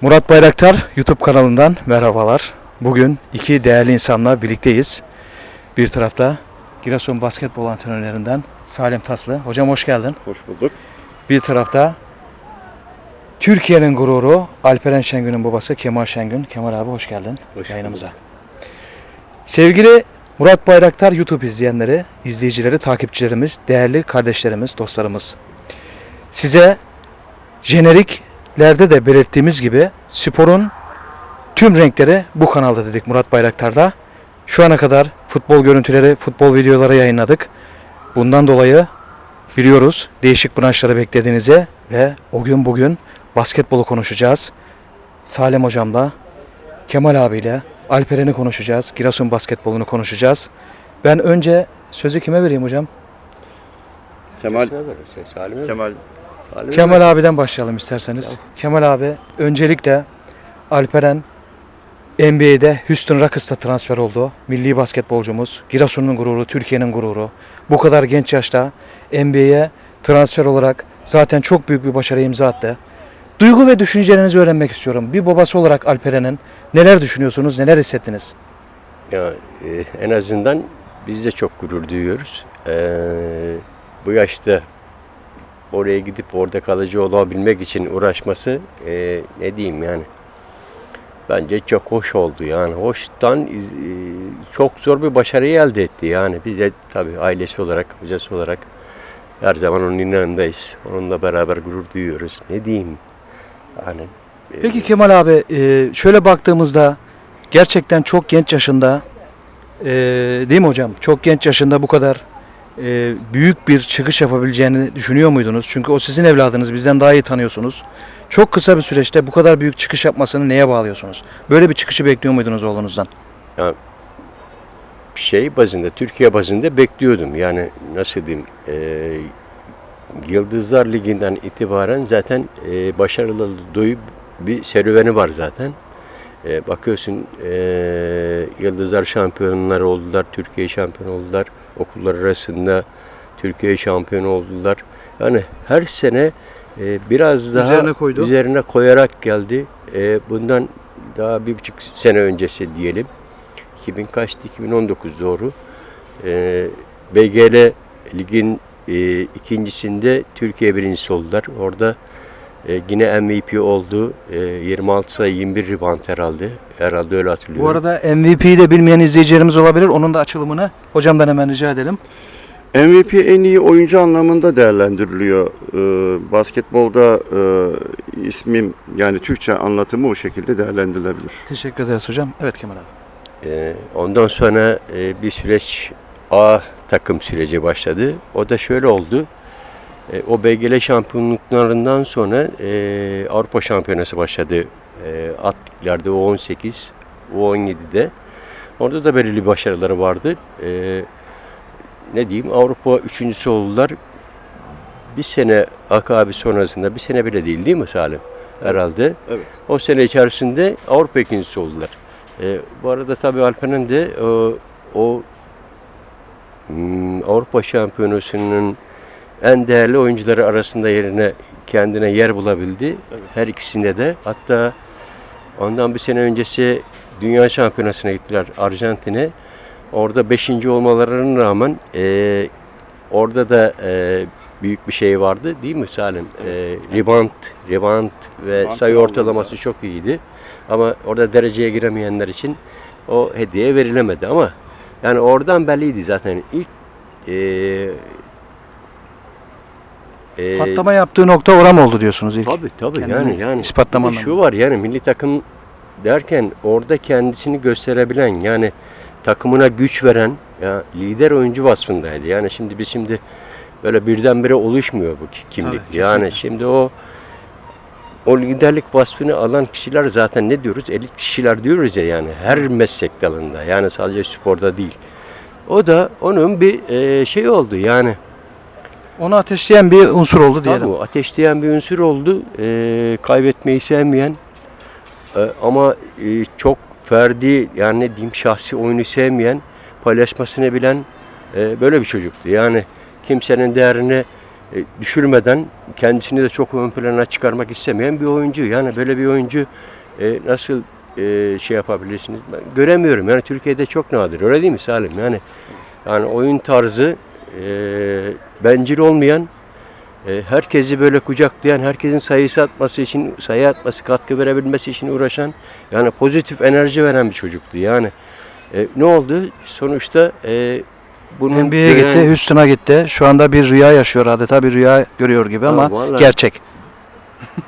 Murat Bayraktar YouTube kanalından merhabalar. Bugün iki değerli insanla birlikteyiz. Bir tarafta Giresun basketbol antrenörlerinden Salim Taslı. Hocam hoş geldin. Hoş bulduk. Bir tarafta Türkiye'nin gururu Alperen Şengün'ün babası Kemal Şengün. Kemal abi hoş geldin Hoş yayınımıza. Sevgili Murat Bayraktar YouTube izleyenleri, izleyicileri, takipçilerimiz, değerli kardeşlerimiz, dostlarımız. Size jeneriklerde de belirttiğimiz gibi sporun tüm renkleri bu kanalda dedik Murat Bayraktar'da. Şu ana kadar futbol görüntüleri, futbol videoları yayınladık. Bundan dolayı biliyoruz değişik branşları beklediğinizi ve o gün bugün basketbolu konuşacağız. Salim hocamla, Kemal abiyle, Alperen'i konuşacağız. Giresun basketbolunu konuşacağız. Ben önce sözü kime vereyim hocam? Kemal Salim Kemal Kemal abiden başlayalım isterseniz. Kemal abi öncelikle Alperen NBA'de Houston Rockets'ta transfer oldu. Milli basketbolcumuz, Giresun'un gururu, Türkiye'nin gururu. Bu kadar genç yaşta NBA'ye transfer olarak zaten çok büyük bir başarı imza attı. Duygu ve düşüncelerinizi öğrenmek istiyorum. Bir babası olarak Alperen'in neler düşünüyorsunuz, neler hissettiniz? Ya e, en azından biz de çok gurur duyuyoruz. Ee, bu yaşta oraya gidip orada kalıcı olabilmek için uğraşması e, ne diyeyim yani? Bence çok hoş oldu yani. Hoştan e, çok zor bir başarıyı elde etti yani. Biz de tabii ailesi olarak hocası olarak her zaman onun yanındayız onunla beraber gurur duyuyoruz. Ne diyeyim? Yani e, Peki Kemal abi e, şöyle baktığımızda gerçekten çok genç yaşında e, değil mi hocam? Çok genç yaşında bu kadar e, büyük bir çıkış yapabileceğini düşünüyor muydunuz? Çünkü o sizin evladınız bizden daha iyi tanıyorsunuz. Çok kısa bir süreçte bu kadar büyük çıkış yapmasını neye bağlıyorsunuz? Böyle bir çıkışı bekliyor muydunuz oğlunuzdan? şey bazında, Türkiye bazında bekliyordum. Yani nasıl diyeyim, e, Yıldızlar Ligi'nden itibaren zaten e, başarılı doyu bir serüveni var zaten. E, bakıyorsun e, Yıldızlar şampiyonlar oldular, Türkiye şampiyon oldular, okullar arasında Türkiye şampiyonu oldular. Yani her sene e, biraz daha Üzerine koydu. üzerine koyarak geldi. E, bundan daha bir buçuk sene öncesi diyelim. 2000 kaçtı? 2019 doğru. Ee, BGL ligin e, ikincisinde Türkiye birincisi oldular. Orada e, yine MVP oldu. E, 26 sayı 21 rebound herhalde. Herhalde öyle hatırlıyorum. Bu arada MVP'yi de bilmeyen izleyicilerimiz olabilir. Onun da açılımını hocamdan hemen rica edelim. MVP en iyi oyuncu anlamında değerlendiriliyor. Ee, basketbolda e, ismim yani Türkçe anlatımı o şekilde değerlendirilebilir. Teşekkür ederiz hocam. Evet Kemal abi. Ee, ondan sonra e, bir süreç A takım süreci başladı. O da şöyle oldu. E, o BGL şampiyonluklarından sonra e, Avrupa Şampiyonası başladı. E, atletlerde U18, U17'de. Orada da belirli başarıları vardı. E, ne diyeyim Avrupa üçüncüsü oldular. Bir sene akabi sonrasında, bir sene bile değil değil mi Salim? Herhalde. Evet. O sene içerisinde Avrupa ikincisi oldular. E, bu arada tabii Alper'in de o, o hmm, Avrupa Şampiyonası'nın en değerli oyuncuları arasında yerine kendine yer bulabildi. Evet. Her ikisinde de. Hatta ondan bir sene öncesi Dünya Şampiyonası'na gittiler Arjantin'e. Orada beşinci olmalarına rağmen e, orada da e, büyük bir şey vardı değil mi Salim? E, rebound, rebound ve Rebound sayı ortalaması çok iyiydi. Ama orada dereceye giremeyenler için o hediye verilemedi ama yani oradan belliydi zaten ilk e, e, Patlama yaptığı nokta oram oldu diyorsunuz ilk. Tabii tabii Kendini yani yani ispatlama bir şu anlamında. var yani milli takım derken orada kendisini gösterebilen yani takımına güç veren ya lider oyuncu vasfındaydı. Yani şimdi biz şimdi böyle birdenbire oluşmuyor bu ki- kimlik. Tabii, yani kesinlikle. şimdi o o liderlik vasfını alan kişiler zaten ne diyoruz? Elit kişiler diyoruz ya yani her meslek dalında. Yani sadece sporda değil. O da onun bir e, şey oldu yani. Onu ateşleyen bir unsur oldu diyelim. Tabii ateşleyen bir unsur oldu. Ee, kaybetmeyi sevmeyen e, ama e, çok ferdi yani ne diyeyim şahsi oyunu sevmeyen, paylaşmasını bilen e, böyle bir çocuktu. Yani kimsenin değerini e, düşürmeden kendisini de çok ön plana çıkarmak istemeyen bir oyuncu. Yani böyle bir oyuncu e, nasıl e, şey yapabilirsiniz? Ben göremiyorum. Yani Türkiye'de çok nadir. Öyle değil mi Salim? Yani yani oyun tarzı e, bencil olmayan e, herkesi böyle kucaklayan, herkesin sayısı atması için, sayı atması, katkı verebilmesi için uğraşan, yani pozitif enerji veren bir çocuktu. Yani e, ne oldu? Sonuçta e, bunun NBA'ye gitti, Houston'a gitti. Şu anda bir rüya yaşıyor adeta bir rüya görüyor gibi ama vallahi. gerçek.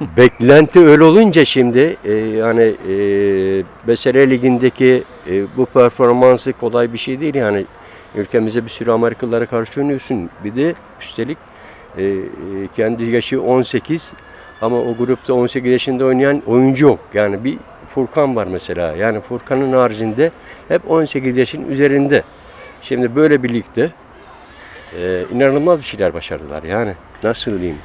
Beklenti öyle olunca şimdi e, yani e, Besele Ligi'ndeki e, bu performansı kolay bir şey değil yani ülkemize bir sürü Amerikalılara karşı oynuyorsun bir de üstelik e, e, kendi yaşı 18 ama o grupta 18 yaşında oynayan oyuncu yok yani bir Furkan var mesela yani Furkan'ın haricinde hep 18 yaşın üzerinde şimdi böyle birlikte e, inanılmaz bir şeyler başardılar yani nasıl diyeyim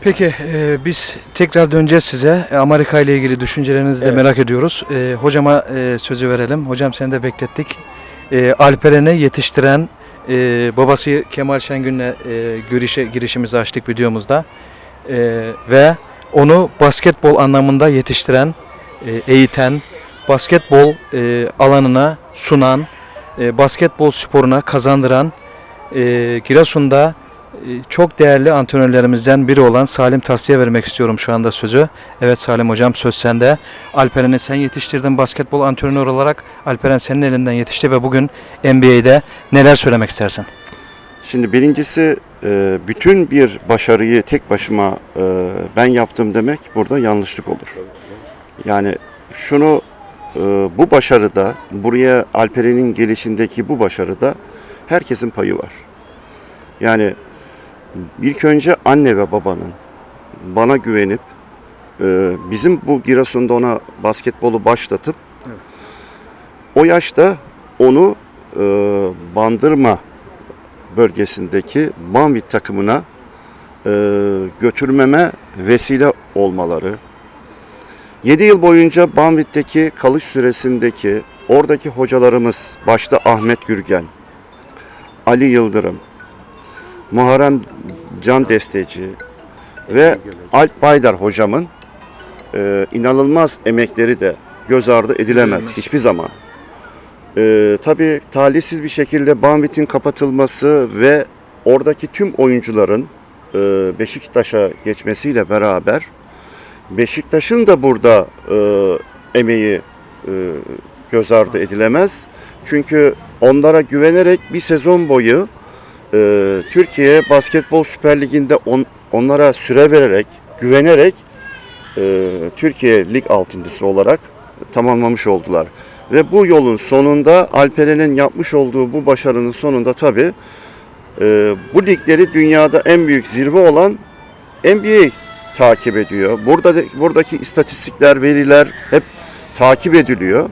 Peki e, biz tekrar döneceğiz size. E, Amerika ile ilgili düşüncelerinizi de Evet. merak ediyoruz. E, hocama e, sözü verelim. Hocam seni de beklettik. E, Alperen'i yetiştiren e, babası Kemal Şengün'le e, girişe, girişimizi açtık videomuzda. E, ve onu basketbol anlamında yetiştiren, e, eğiten, basketbol e, alanına sunan, e, basketbol sporuna kazandıran e, Giresun'da çok değerli antrenörlerimizden biri olan Salim Taslı'ya vermek istiyorum şu anda sözü. Evet Salim hocam söz sende. Alperen'i sen yetiştirdin basketbol antrenör olarak. Alperen senin elinden yetişti ve bugün NBA'de neler söylemek istersin? Şimdi birincisi e, bütün bir başarıyı tek başıma e, ben yaptım demek burada yanlışlık olur. Yani şunu e, bu başarıda buraya Alperen'in gelişindeki bu başarıda herkesin payı var. Yani ilk önce anne ve babanın bana güvenip e, bizim bu Giresun'da ona basketbolu başlatıp Evet. o yaşta onu e, bandırma bölgesindeki Banvit takımına e, götürmeme vesile olmaları. 7 yıl boyunca Banvit'teki kalış süresindeki oradaki hocalarımız başta Ahmet Gürgen, Ali Yıldırım, Muharrem Can Desteci ve Alp Baydar hocamın e, inanılmaz emekleri de göz ardı edilemez hiçbir zaman. E, tabii talihsiz bir şekilde Banvit'in kapatılması ve oradaki tüm oyuncuların e, Beşiktaş'a geçmesiyle beraber Beşiktaş'ın da burada e, emeği e, göz ardı edilemez. Çünkü onlara güvenerek bir sezon boyu e, Türkiye Basketbol Süper Ligi'nde on- onlara süre vererek, güvenerek e, Türkiye Lig altıncısı olarak tamamlamış oldular. Ve bu yolun sonunda Alperen'in yapmış olduğu bu başarının sonunda tabi bu ligleri dünyada en büyük zirve olan NBA takip ediyor. Burada buradaki istatistikler, veriler hep takip ediliyor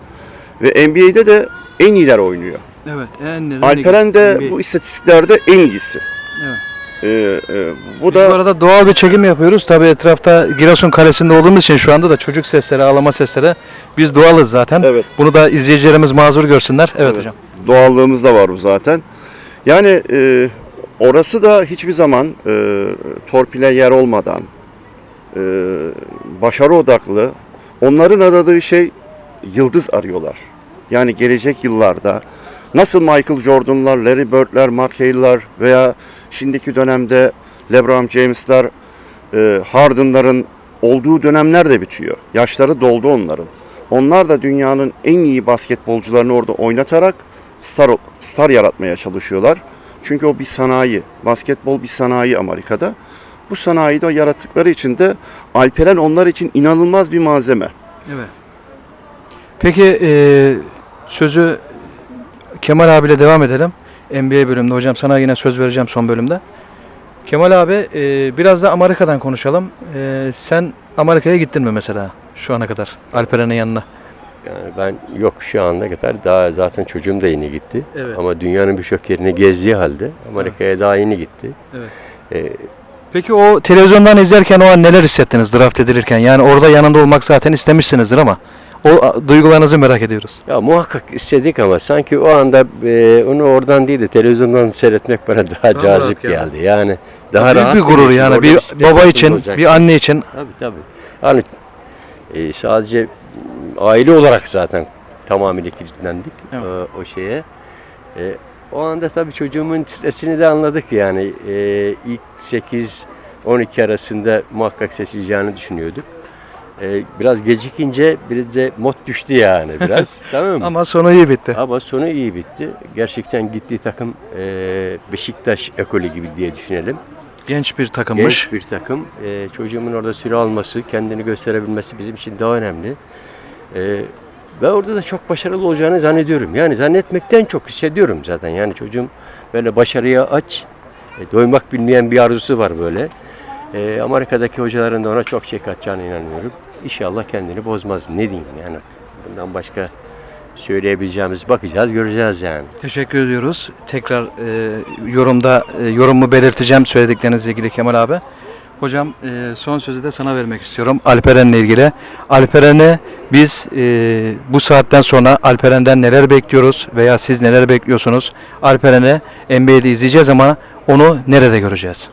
ve NBA'de de en iyiler oynuyor. Evet. En Alperen de bu istatistiklerde en iyisi. Evet. Ee, e, bu Biz bu da arada doğal bir çekim yapıyoruz. Tabii etrafta Giresun Kalesi'nde olduğumuz için şu anda da çocuk sesleri, ağlama sesleri. Biz doğalız zaten. evet Bunu da izleyicilerimiz mazur görsünler. Evet, Evet. hocam. doğallığımız da var bu zaten. Yani e, orası da hiçbir zaman e, torpile yer olmadan e, başarı odaklı. Onların aradığı şey yıldız arıyorlar. Yani gelecek yıllarda nasıl Michael Jordan'lar, Larry Bird'ler, Mark Hale'lar veya şimdiki dönemde LeBron James'ler, e, Harden'ların olduğu dönemler de bitiyor. Yaşları doldu onların. Onlar da dünyanın en iyi basketbolcularını orada oynatarak star, star yaratmaya çalışıyorlar. Çünkü o bir sanayi. Basketbol bir sanayi Amerika'da. Bu sanayide yarattıkları için de Alperen onlar için inanılmaz bir malzeme. Evet. Peki e, sözü Kemal abiyle devam edelim. NBA bölümünde hocam sana yine söz vereceğim son bölümde. Kemal abi e, biraz da Amerika'dan konuşalım. E, sen Amerika'ya gittin mi mesela şu ana kadar Alperen'in yanına? Yani ben yok şu anda kadar daha zaten çocuğum da yeni gitti. Evet. Ama dünyanın birçok yerini gezdiği halde Amerika'ya daha yeni gitti. Evet. Ee, Peki o televizyondan izlerken o an neler hissettiniz draft edilirken? Yani orada yanında olmak zaten istemişsinizdir ama O duygularınızı merak ediyoruz. Ya muhakkak istedik ama sanki o anda e, onu oradan değil de televizyondan seyretmek bana daha, rahat cazip geldi. geldi. Yani daha Büyük rahat bir gurur yani bir baba için, olacak. bir anne için. Tabii tabii. Yani e, sadece aile olarak zaten tamamıyla kilitlendik Evet. e, o şeye. E, o anda tabii çocuğumun stresini de anladık yani. E, ilk 8-12 arasında muhakkak seçileceğini düşünüyorduk. E, biraz gecikince bir de mod düştü yani biraz. tamam mı? Ama sonu iyi bitti. Ama sonu iyi bitti. Gerçekten gittiği takım e, Beşiktaş ekolü gibi diye düşünelim. Genç bir takımmış. Genç bir takım. E, çocuğumun orada süre alması, kendini gösterebilmesi bizim için daha önemli. E, ve orada da çok başarılı olacağını zannediyorum. Yani zannetmekten çok hissediyorum zaten. Yani çocuğum böyle başarıya aç, e, doymak bilmeyen bir arzusu var böyle. E, Amerika'daki hocaların da ona çok şey katacağına inanıyorum. İnşallah kendini bozmaz. Ne diyeyim yani. Bundan başka söyleyebileceğimiz bakacağız, göreceğiz yani. Teşekkür ediyoruz. Tekrar e, yorumda e, yorumumu belirteceğim söylediklerinizle ilgili Kemal abi. Hocam e, son sözü de sana vermek istiyorum Alperen'le ilgili. Alperen'i biz e, bu saatten sonra Alperen'den neler bekliyoruz veya siz neler bekliyorsunuz? Alperen'i NBA'de izleyeceğiz ama onu nerede göreceğiz?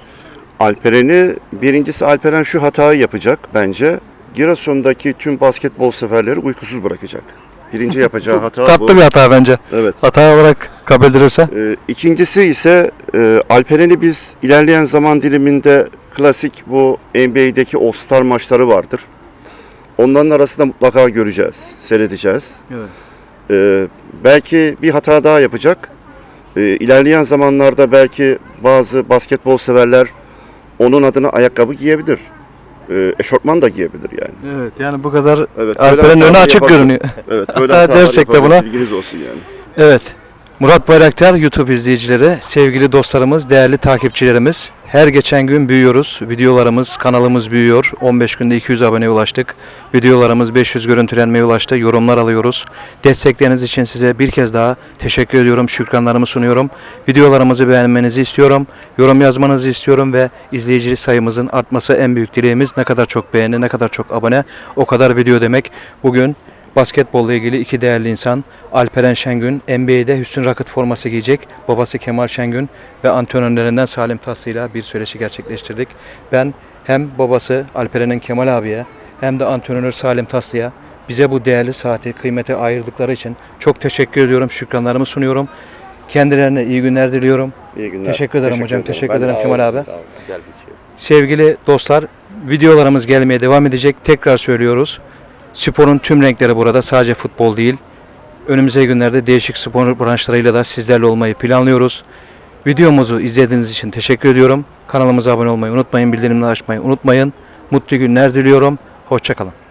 Alperen'i birincisi Alperen şu hatayı yapacak bence. Giresun'daki tüm basketbol severleri uykusuz bırakacak. Birinci yapacağı hata bu. Tatlı bir hata bence. Evet. Hata olarak kabul edilirse. Ee, ikincisi ise e, Alperen'i biz ilerleyen zaman diliminde klasik bu NBA'deki All-Star maçları vardır. Onların arasında mutlaka göreceğiz, seyredeceğiz. Evet. Ee, belki bir hata daha yapacak. Ee, ilerleyen zamanlarda belki bazı basketbol severler onun adına ayakkabı giyebilir. Ee, eşortman da giyebilir yani. Evet yani bu kadar Evet, böyle Alperen'in önü açık yapabilir. görünüyor. Evet, böyle Hatta dersek de buna- bilginiz olsun yani. Evet. Murat Bayraktar YouTube izleyicileri, sevgili dostlarımız, değerli takipçilerimiz. Her geçen gün büyüyoruz. Videolarımız, kanalımız büyüyor. 15 günde 200 aboneye ulaştık. Videolarımız 500 görüntülenmeye ulaştı. Yorumlar alıyoruz. Destekleriniz için size bir kez daha teşekkür ediyorum. Şükranlarımı sunuyorum. Videolarımızı beğenmenizi istiyorum. Yorum yazmanızı istiyorum ve izleyici sayımızın artması en büyük dileğimiz. Ne kadar çok beğeni, ne kadar çok abone, o kadar video demek. Bugün Basketbolla ilgili iki değerli insan Alperen Şengün NBA'de Hüsnü Rakıt forması giyecek. Babası Kemal Şengün ve antrenörlerinden Salim Taslı ile bir söyleşi gerçekleştirdik. Ben hem babası Alperen'in Kemal abiye hem de antrenör Salim Taslı'ya bize bu değerli saati kıymete ayırdıkları için çok teşekkür ediyorum. Şükranlarımı sunuyorum. Kendilerine iyi günler diliyorum. İyi günler. Teşekkür ederim hocam, teşekkür Ben de- ederim Kemal abi. Şey. Sevgili dostlar, videolarımız gelmeye devam edecek. Tekrar söylüyoruz. Sporun tüm renkleri burada, sadece futbol değil. Önümüzdeki günlerde değişik spor branşlarıyla da sizlerle olmayı planlıyoruz. Videomuzu izlediğiniz için teşekkür ediyorum. Kanalımıza abone olmayı unutmayın, bildirimleri açmayı unutmayın. Mutlu günler diliyorum. Hoşçakalın.